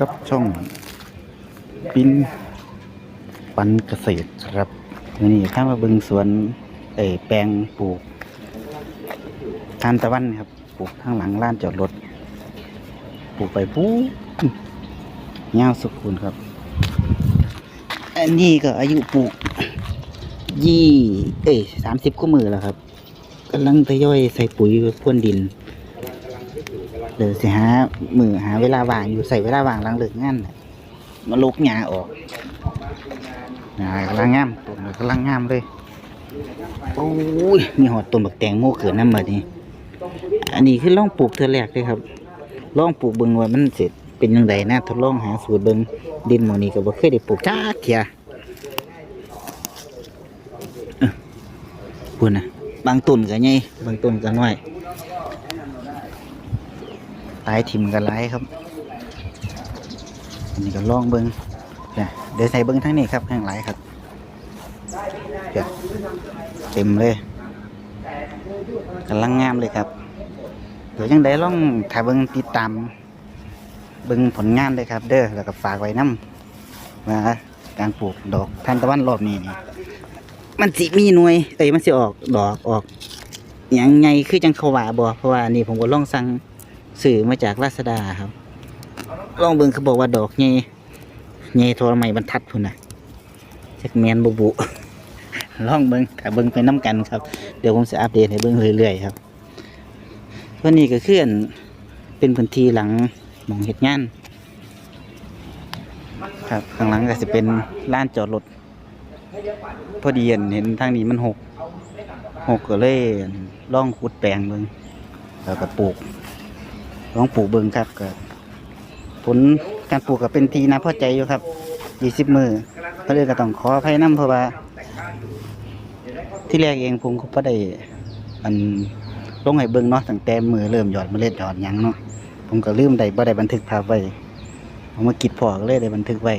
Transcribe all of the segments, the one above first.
กับช่องปิ้นปันเกษตรครับวันนี้ข้ามาบิงสวนเอแปลงปลูกทานตะวันครับปลูกข้างหลังล้านจอดรถปลูกไปปุ๊บยาวสุขุนครับ อันนี้ก็อายุปลูกยี่เอ้สามสิบกว่ามือแล้วครับกำลังทยอยใส่ปุ๋ยพ่นดิน เดี๋ยวสิหามือหาเวลาว่างอยู่ใส่เวลาว่างหลังเลิกงานน่ะมาลุกหญ้าออกหญ้ากำลังงามต้นก็กำลังงามเลยโอ้ยมีหอดต้นบักแตงโมเกิดน้ำมานี่อันนี้คือลองปลูกเทือแรกเลยครับลองปลูกเบิ่งว่ามันเสร็จเป็นยังไงนะทดลองหาสูตรเบิ่งดินหมองนี้ก็บ่เคยได้ปลูกจ้าเทียเอ้อพูดนะบางต้นก็ใหญ่บางต้นก็น้อย ตายถิ่มกันไรครับ อันนี้ก็ลองเบิ้งเนี่ยเดี๋ยวใส่เบิ้งทั้งนี้ครับข้งหลายครับเดี๋ยวเต็มเลยกำลังงามเลยครับ เดี๋ยวยังได้ลองถ่ายเบิ้งติดตามเบิ้งผลงานเลยครับ เด้อแล้วก็ฝากไว้น้ำว่าการปลูกดอกทานตะวันรอบนี้นี่มันสิมีหน่วยเอ้ยมันสิออกดอกออกอย่างไงคือจังเขาว่าบ่เพราะว่านี่ผมก็ลองสั่ง สื่อมาจากราษฎาครับ ลองเบิ่งเขาบอกว่าดอกเงยเงยโทรไมบรรทัดพุ่นนะจักแมนบุบุลองเบิ่งถ้าเบิ่งไปน้ำกันครับ เดี๋ยวผมจะอัปเดตให้เบิ่งเรื่อยๆครับตัวนี้ก็เคืออันเป็นพื้นที่หลังหมองเห็ดงานครับข้างหลังก็จะเป็นลานจอดรถพอดีเห็นเห็นทางนี้มันหกหกก็เลยล่องขุดแปลงเบิ่งแล้วก็ปลูก ลองปลูกเบิงครับก็ผลการปลูกก็เป็นทีนะพอใจอยู่ครับยี่สิบมือก็เลยก็ต้องขออภัยน้ำเพราะว่า ที่แรกเองผมก็บ่ได้อันลงให้เบิ่งเนาะตั้งแต่มือเริ่มหยอดเมล็ดหยอดยังเนาะผมก็ลืมได้บ่ได้บันทึกภาพไว้ผมมาคิดพอก็เลยได้บันทึกไว้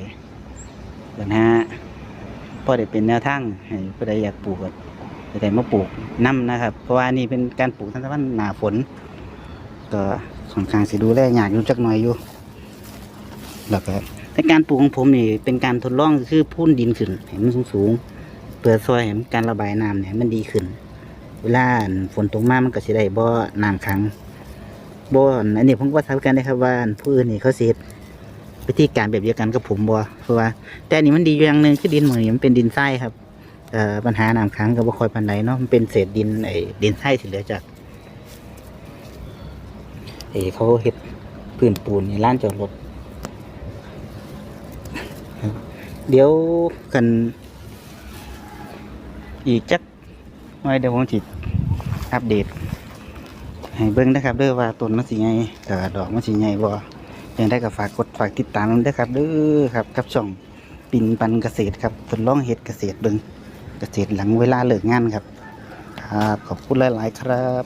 นะฮะพอได้เป็นแนวทางให้ผู้ใดอยากปลูกก็จะได้มาปลูกน้ำนะครับ เพราะว่านี่เป็นการปลูกทันตะวันหนาฝนก็ ค่อนข้างสิดูแลยากอยู่จักหน่อยอยู่แล้วก็ในการปลูกของผมนี่เป็นการทดลองคือพุ่นดินขึ้นให้มันสูงๆเพื่อซอยให้การระบายน้ำเนี่ยมันดีขึ้น เวลาฝนตกมามันก็สิได้บ่น้ำขังบ่อันนี้ผมก็ทำกันได้ครับว่าผู้อื่นนี่เขาเสียวิธีการแบบเดียวกันกับผมบ่เพราะว่า แต่อันนี้มันดีอย่างหนึ่งคือดินเหมือนมันเป็นดินทรายครับเอ่อปัญหาน้ำขังก็บ่คอยปานใดเนาะมันเป็นเศษดินไอ้ดินทรายที่เหลือจาก อเขาเฮ็ดพื้นปูนในร้านจอดรถเดี๋ยวกัน อีกจักหน่อยเดี๋ยวผมจิตอัปเดต ให้เบิ่งนะครับเด้อว่าต้นมันสิไงกับดอกมันสิไงบ่ยังได้ก็ฝากกดฝากติดตามด้อครับเด้อครับกับช่องปินปันเกษตรครับทดลองเฮ็ดเกษตรเบิ่งเกษตรหลังเวลาเลิกงานครับ ครับขอบคุณหลาย ๆ ครับ